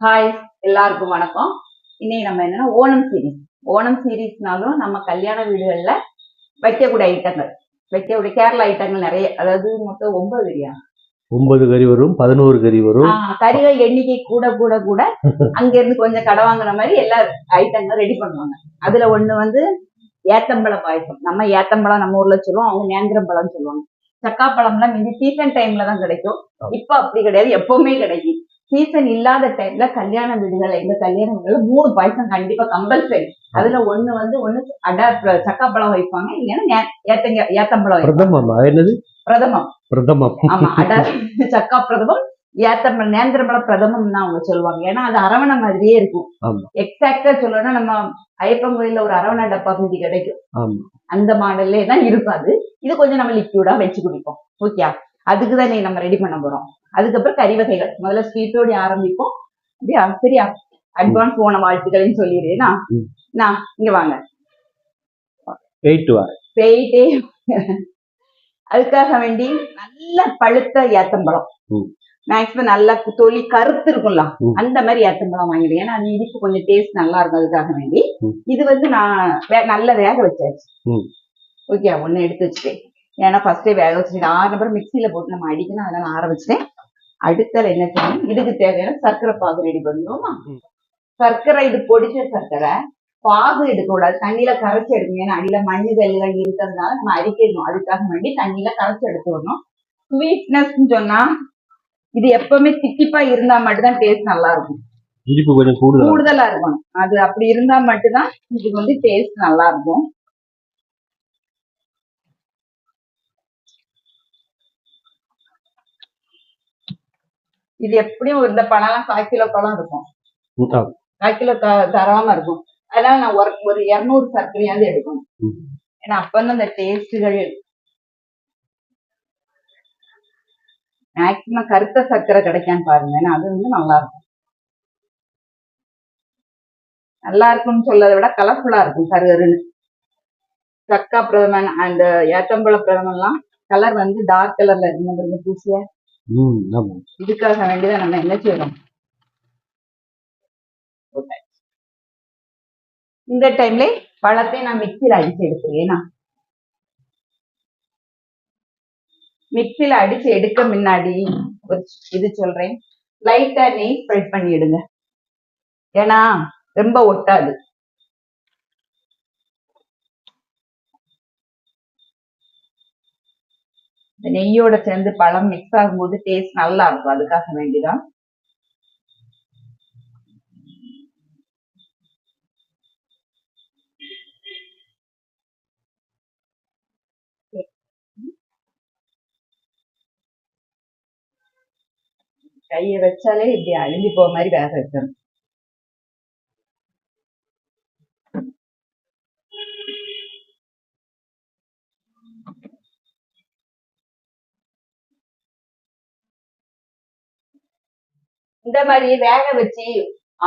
Hi எல்லாருக்கும் வணக்கம். இன்னைக்கு நம்ம என்னன்னா ஓணம் சீரீஸ் ஓணம் சீரீஸ்னாலும் நம்ம கல்யாண வீடுகள்ல வைக்கக்கூடிய ஐட்டங்கள். வைக்கக்கூடிய கேரளா ஐட்டங்கள் நிறைய. அதாவது மொத்தம் ஒன்பது இல்லையா ஒன்பது கறி வரும் பதினோரு கறி வரும். கறிகள் எண்ணிக்கை கூட கூட கூட அங்க இருந்து கொஞ்சம் கடை வாங்குற மாதிரி எல்லா ஐட்டங்களும் ரெடி பண்ணுவாங்க. அதுல ஒண்ணு வந்து ஏத்தம்பழம் பாயசம். நம்ம ஏத்தம்பழம் நம்ம ஊர்ல சொல்லுவோம் அவங்க நேந்திரம்பழம் சொல்லுவாங்க. சக்காப்பழம்லாம் மிஞ்சி சீசன் டைம்ல தான் கிடைக்கும். இப்ப அப்படி கிடையாது எப்பவுமே கிடைக்கும். சீசன் இல்லாத டைம்ல கல்யாண வீடுகள் எங்க கல்யாண வீடுகள்ல மூணு பாயசம் கண்டிப்பா கம்பல்சரி அதுல ஒண்ணு வந்து ஒண்ணு அடா சக்காப்பழம் வைப்பாங்க இல்லைன்னா ஏத்தங்க ஏத்தம்பழம். பிரதமம் என்னது? பிரதமம். பிரதமம். ஆமா அடா சக்கா பிரதமம் ஏத்தம்பழம் நேந்திரம்பழம் பிரதமம் தான் அவங்க சொல்லுவாங்க. ஏன்னா அது அரவணை மாதிரியே இருக்கும். எக்ஸாக்டா சொல்லணும்னா நம்ம ஐயப்பன் கோயில்ல ஒரு அரவணை டப்பா மீதி கிடைக்கும். அந்த மாடல்லே தான் இருக்கும் அது. இது கொஞ்சம் நம்ம லிக்யூடா வச்சு குடிப்போம். ஓகே அதுக்கு தான் நம்ம ரெடி பண்ண போறோம். அதுக்கப்புறம் கறி வகைகள். முதல்ல ஸ்வீட்டோட ஆரம்பிப்போம். அப்படியா? சரியா? அட்வான்ஸ் போன வாழ்த்துக்களையும் சொல்லிடுறேனா. நான் இங்க வாங்க. போயிட்டு அதுக்காக வேண்டி நல்ல பழுத்த ஏத்தம்பழம். மேக்ஸிமம் நல்லா தொலி கருத்து இருக்கும்ல. அந்த மாதிரி ஏத்தம்பழம் வாங்கிடுவேன் ஏன்னா அது இனிப்பு கொஞ்சம் டேஸ்ட் நல்லா இருக்கும் அதுக்காக வேண்டி. இது வந்து நான் நல்லா வேக வச்சாச்சு. ஓகே ஒண்ணு எடுத்து வச்சுட்டேன் ஏன்னா ஃபர்ஸ்டே வேக வச்சுட்டேன் ஆறு நம்பர் மிக்சியில போட்டு நம்ம அடிக்கணும். அதனால ஆற வச்சுட்டேன் அடுத்தல என்ன செய்யணும்? இதுக்கு தேவையான சர்க்கரை பாகு ரெடி பண்ணுவோமா. சர்க்கரை இது பொடிச்ச சர்க்கரை. பாகு எடுக்க கூடாது தண்ணியில கரைச்சி எடுக்கணும். ஏன்னா அடியில மண்ணு கல்லுகள் இருக்கிறதுனால நம்ம அரிக்கணும். அதுக்காக வேண்டி தண்ணியில கரைச்சி எடுத்துடணும். ஸ்வீட்னஸ் சொன்னா இது எப்பவுமே தித்திப்பா இருந்தா மட்டும்தான் டேஸ்ட் நல்லா இருக்கும். இனிப்பு கொஞ்சம் கூடுதல் கூடுதலா இருக்கணும். அது அப்படி இருந்தா மட்டும்தான் இதுக்கு வந்து டேஸ்ட் நல்லா இருக்கும். இது எப்படியும் இந்த பழம்லாம் கால் கிலோ பழம் இருக்கும். கால் கிலோ தராம இருக்கும். அதனால நான் ஒரு ஒரு இருநூறு சர்க்கரையாவது எடுக்கணும். ஏன்னா அப்பதான் அந்த டேஸ்டுகள் மேக்சிமம் கருத்த சர்க்கரை கிடைக்கான்னு பாருங்க. ஏன்னா அது வந்து நல்லா இருக்கும் நல்லா இருக்கும்னு சொல்றதை விட கலர்ஃபுல்லா இருக்கும் கருகருன்னு. சக்கா பிரதமன் அந்த ஏத்தம்பழ பிரதமெல்லாம் கலர் வந்து டார்க் கலர்ல இருக்கு பூசிய? இதுக்காக வேண்டியதான் நம்ம என்ன செய்யறோம்? இந்த டைம்ல பழத்தை நான் மிக்சியில் அடிச்சு எடுக்கிறேனா மிக்சியில் அடிச்சு எடுக்க முன்னாடி ஒரு இது சொல்றேன். லைட்டா நெய் ஸ்ப்ரெட் பண்ணிடுங்க. ஏன்னா ரொம்ப ஒட்டாது. நெய்யோட சேர்ந்து பழம் மிக்ஸ் ஆகும்போது டேஸ்ட் நல்லா இருக்கும். அதுக்காக வேண்டிதான். கையை வச்சாலே இப்படி அழிஞ்சு போற மாதிரி வேக வைக்கணும். இந்த மாதிரி வேக வச்சு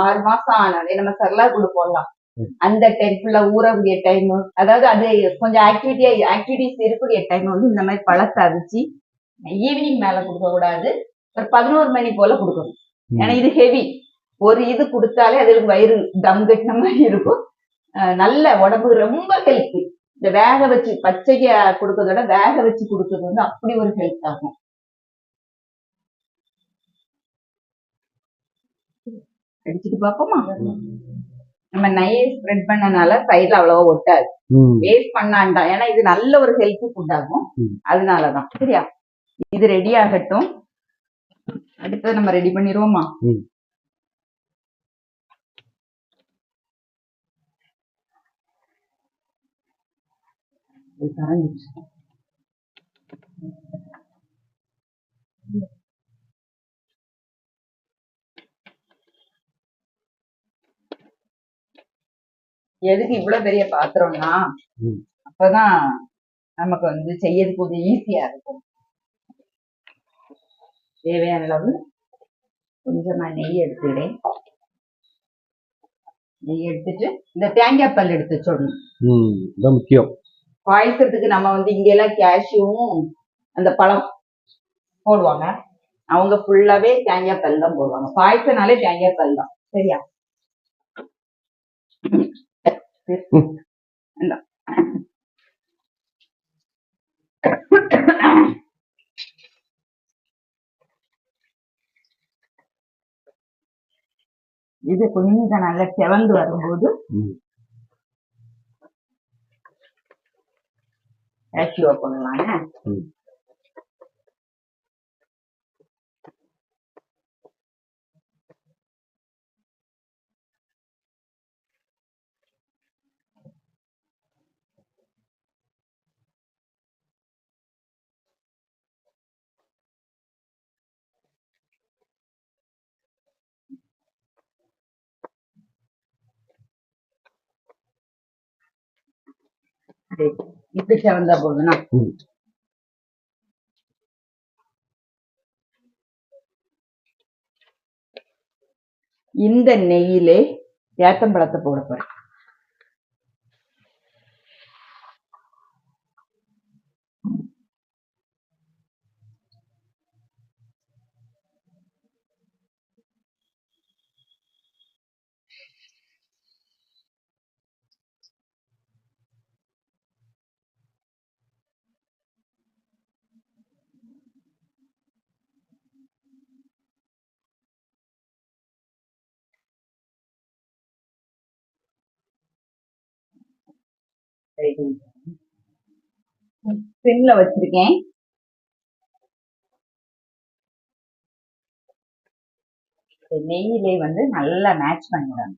ஆறு மாசம் ஆனாலே நம்ம சரலா கொடுப்போம்ல ம். அந்த டைம் ஃபுல்லா ஊறக்கூடிய டைம் அதாவது அது கொஞ்சம் ஆக்டிவிட்டியா ஆக்டிவிட்டிஸ் இருக்கக்கூடிய டைம் வந்து இந்த மாதிரி பழத்தை அவிச்சு ஈவினிங் மேல கொடுக்க கூடாது ஒரு பதினோரு மணி போல கொடுக்கணும். ஏன்னா இது ஹெவி ஒரு இது கொடுத்தாலே அதுக்கு வயிறு தம் கட்டின மாதிரி இருக்கும். நல்ல உடம்புக்கு ரொம்ப ஹெல்த்தி இந்த வேக வச்சு பச்சைக்கு கொடுக்கறத விட வேக வச்சு கொடுக்கறது வந்து அப்படி ஒரு ஹெல்த் ஆகும். அடிச்சுட்டு பார்ப்போமா நம்ம நையை ஸ்ப்ரெட் பண்ணனால சைடுல அவ்வளவா ஒட்டாது. வேஸ்ட் பண்ணாண்டா ஏன்னா இது நல்ல ஒரு ஹெல்த்தி ஃபுட் ஆகும். அதனாலதான். சரியா? இது ரெடி ஆகட்டும். அடுத்தது நம்ம ரெடி பண்ணிடுவோமா ம். எதுக்கு இவ்வளவு பெரிய பாத்திரம்னா. அப்பதான் நமக்கு வந்து செய்யறதுக்கு கொஞ்சம் ஈஸியா இருக்கும். தேவையான அளவு கொஞ்சமா நெய் எடுத்துக்கிறேன். நெய் எடுத்துட்டு இந்த தேங்காய் பல் எடுத்து வச்சிடணும். ம் இதான் முக்கியம். பாயசத்துக்கு நம்ம வந்து இங்க எல்லாம் கேஷ்யூவும் அந்த பழம் போடுவாங்க. அவங்க ஃபுல்லாவே தேங்காய் பால் தான் போடுவாங்க. பாயசனாலே தேங்காய் பால் தான். சரியா. இது கொஞ்சம் நல்லா செவந்து வரும்போது. கேஷ்யூவை பண்ணலாங்க இப்படி செவந்தா போதுனா. இந்த நெய்யிலே ஏத்தம்பழத்தை போட போறேன். சிம்ல வச்சிருக்கேன். நெய்யிலே வந்து நல்லா மேட்ச் பண்ணிடுறாங்க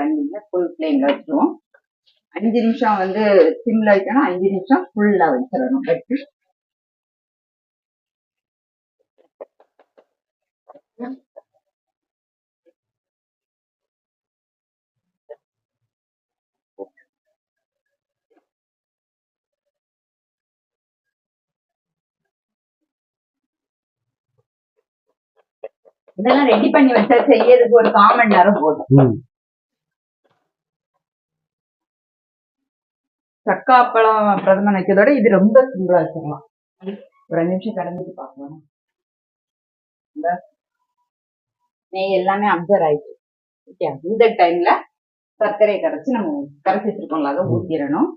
ஒரு ஃபுல் ஃப்ளேம்ல வச்சிருவோம். அஞ்சு நிமிஷம் வந்து சிம்ல வைக்கணும். அஞ்சு நிமிஷம் ஃபுல்லா வச்சிடணும். வச்சு இதெல்லாம் ரெடி பண்ணி வச்சா செய்யறதுக்கு ஒரு காமன் நேரம் போதும். ம். சக்காப்பழம் பிரதமன் வைக்கிறதோட இது ரொம்ப சிம்பிளா வச்சிடலாம் ஒரு ரெண்டு நிமிஷம் கடந்துட்டு பார்க்கலாம். நெய் எல்லாமே அப்சர்வ் ஆயிடுச்சு. ஓகே இந்த டைம்ல சர்க்கரையை கரைச்சு நம்ம கரைச்சி வச்சிருக்கோம்ல அதை ஊத்திடணும்.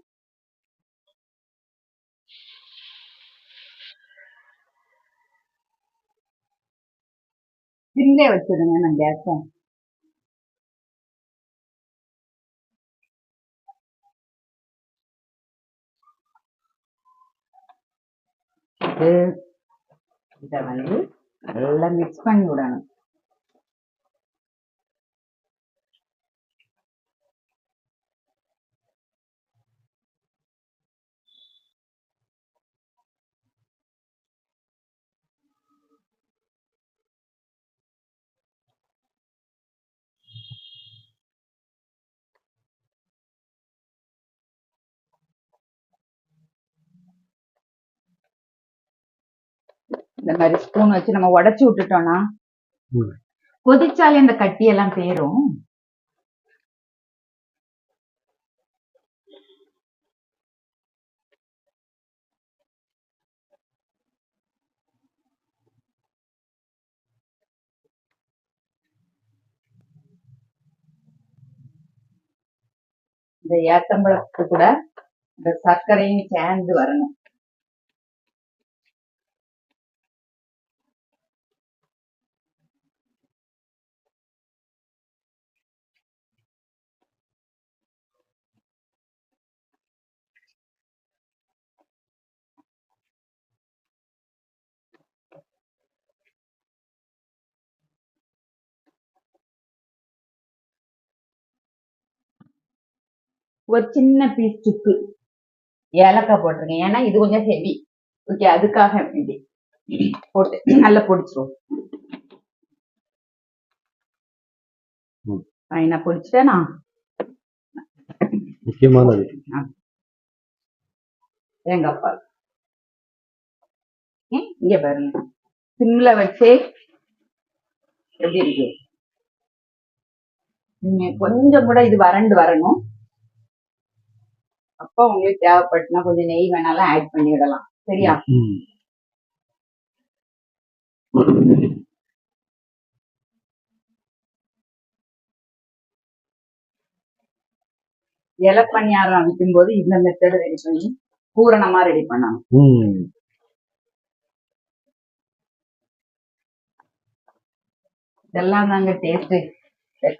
சிம்லே வச்சிடுங்க நான் கேஸை போட்டு இதை வந்து நல்லா மிக்ஸ் பண்ணி விடணும் இந்த மாதிரி ஸ்பூன் வச்சு நம்ம உடைச்சு விட்டுட்டோம்னா. கொதிச்சாலே இந்த கட்டி எல்லாம் பேரும் இந்த ஏத்தம்பழத்துக்கு கூட இந்த சர்க்கரையும் சேர்ந்து வரணும் ஒரு சின்ன பீஸ் சுக்கு ஏலக்காய் போட்டிருக்கேன். ஏன்னா இது கொஞ்சம் ஹெவி ஓகே அதுக்காக இப்படி போட்டு நல்லா பொடிச்சிருவோம். ஃபைனா பொடிச்சிட்டேனா? முக்கியமானது. தேங்காய் பால். இங்க பாருங்க. சிம்ல வச்சு எப்படி இருக்கு? கொஞ்சம் கூட இது வறண்டு வரணும். அப்போ உங்களுக்கு தேவைப்பட்டுனா கொஞ்சம் நெய் வேணாலும் ஆட் பண்ணிவிடலாம் சரியா? இலை பணியாரம் விற்கும் போது இந்த மெத்தட் ரெடி பண்ணி பூரணமா ரெடி பண்ணணும். இதெல்லாம் தாங்க டேஸ்ட்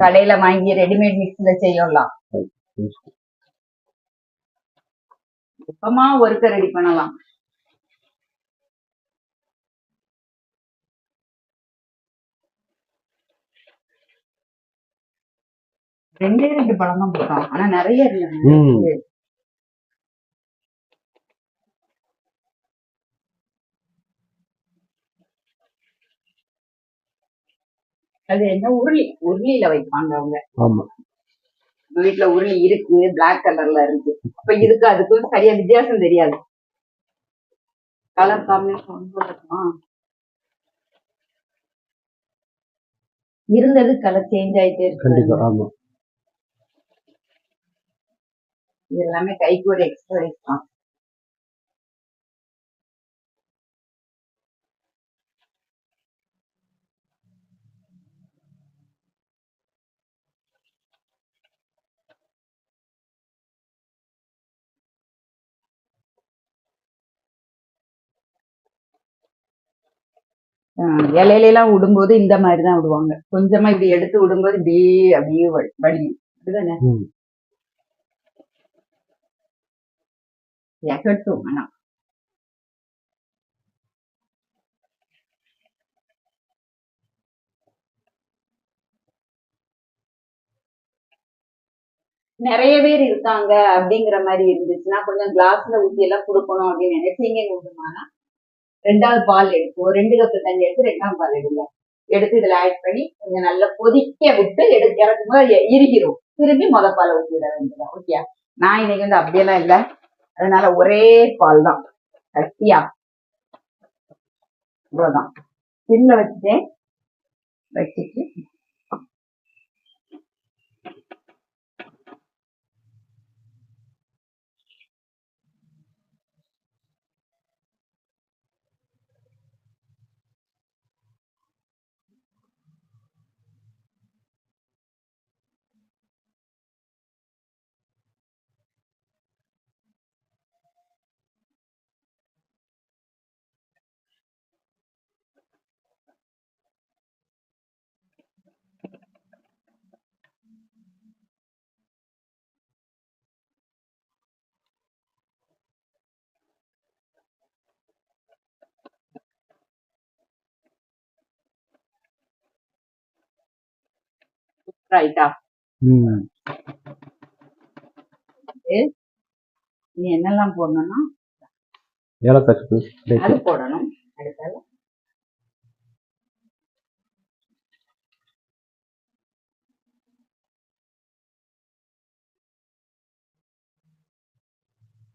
கடையில வாங்கி ரெடிமேட் மிக்ஸ்ல செய்யலாம். எப்பமா ஒருக்க ரெடி பண்ணலாம். ரெண்டே ரெண்டு பழம் தான் போட்டோம். ஆனா நிறைய ம். அது என்ன? உருளி. உருளியில வைப்பாங்க அவங்க. ஆமா. வீட்டுல உருளி இருக்கு பிளாக் கலர்ல இருக்கு. அப்ப இதுக்கு அதுக்கும் சரியா வித்தியாசம் தெரியாது. கலர் காம்பினேஷன் இருந்தது கலர் சேஞ்ச் ஆயிட்டே கண்டிப்பா இருக்கு ஆமா. இது எல்லாமே கைக்கு ஒரு எக்ஸ்பீரியன்ஸ் தான். ஆஹ் இலையில எல்லாம் விடும்போது இந்த மாதிரி தான் விடுவாங்க. கொஞ்சமா இப்படி எடுத்து விடும்போது இப்படியே அப்படியே வடியும். அப்படிதானே? எகட்டும் ஆனா. நிறைய பேர் இருக்காங்க அப்படிங்கிற மாதிரி இருந்துச்சுன்னா கொஞ்சம் கிளாஸ்ல ஊத்தி எல்லாம் கொடுக்கணும் அப்படின்னு நினைச்சீங்க கொடுக்கணும்னா ரெண்டாவது பால் எடுப்போம் ஒரு ரெண்டு கப்பு தண்ணி எடுத்து ரெண்டாவது பால் எடுங்க. எடுத்து இதுல ஆட் பண்ணி கொஞ்சம் நல்லா கொதிக்க விட்டு எடுத்து இறக்கும் போது இறுகிரும். திரும்பி முத பால் ஊற்றி விட வேண்டியதான் ஓகே நான் இன்னைக்கு வந்து அப்படியெல்லாம் இல்லை. அதனால ஒரே பால் தான். கட்டியா? இவ்வளவுதான். சின்ன வச்சுட்டேன். வச்சுட்டு ரைட்டா நீ என்னெல்லாம் போடணும்னா? ஏலக்காய் அது போடணும். அடுத்தால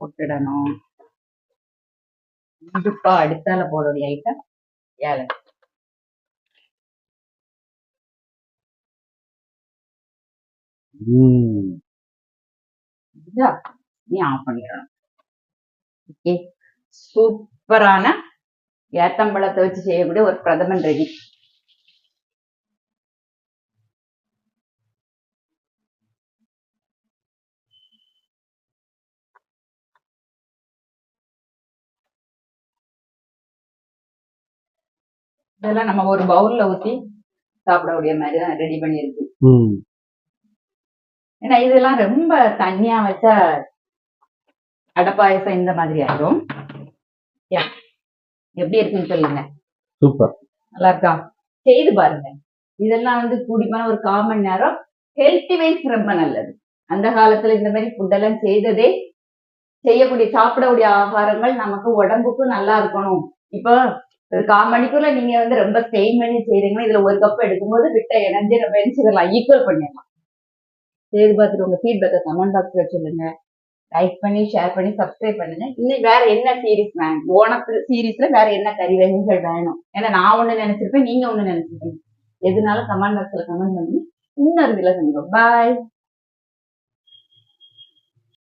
போட்டுடணும். கண்டிப்பா அடுத்தால போடக்கூடிய ஐட்டம் ஏல ம். நீ ஆஃப் பண்ணிடணும் ஓகே சூப்பரான ஏத்தம்பழத்தை வச்சு செய்யக்கூடிய ஒரு பிரதமன் ரெடி. இதெல்லாம் நம்ம ஒரு பவுல்ல ஊத்தி சாப்பிடக்கூடிய மாதிரி தான் ரெடி பண்ணியிருக்கு. ம். ஏன்னா இதெல்லாம் ரொம்ப தண்ணியா வச்சா அடை பாயசம் இந்த மாதிரி ஆயிடும் யா. எப்படி இருக்குன்னு சொல்லுங்க. சூப்பர். நல்லா இருக்கா செய்து பாருங்க. இதெல்லாம் வந்து கூடிமான ஒரு கால் மணி நேரம். ஹெல்த்தி வைஸ் ரொம்ப நல்லது. அந்த காலத்துல இந்த மாதிரி ஃபுட் எல்லாம் செய்ததே செய்யக்கூடிய சாப்பிடக்கூடிய ஆகாரங்கள் நமக்கு உடம்புக்கும் நல்லா இருக்கணும். இப்போ ஒரு கால் மணிக்குள்ள நீங்க வந்து ரொம்ப ஸ்டெயின் பண்ணி செய்றீங்கன்னா இதுல ஒரு கப் எடுக்கும்போது விட்ட எனர்ஜி நம்ம என்ன செய்யலாம்? ஈக்குவல் பண்ணிடலாம். செய்து பார்த்துட்டு உங்க ஃபீட்பேக்கை கமெண்ட் பாக்ஸ்ல சொல்லுங்க. லைக் பண்ணி ஷேர் பண்ணி சப்ஸ்கிரைப் பண்ணுங்க. இன்னும் வேற என்ன சீரீஸ் வேணும்? ஓணத்து சீரிஸ்ல வேற என்ன கறி வகைகள் வேணும்? ஏன்னா நான் ஒண்ணு நினைச்சிருப்பேன் நீங்க ஒண்ணு நினைச்சிருப்பீங்க. எதுனாலும் கமெண்ட் பாக்ஸ்ல கமெண்ட் பண்ணி இன்னொரு இதுல சொல்லுங்க பாய்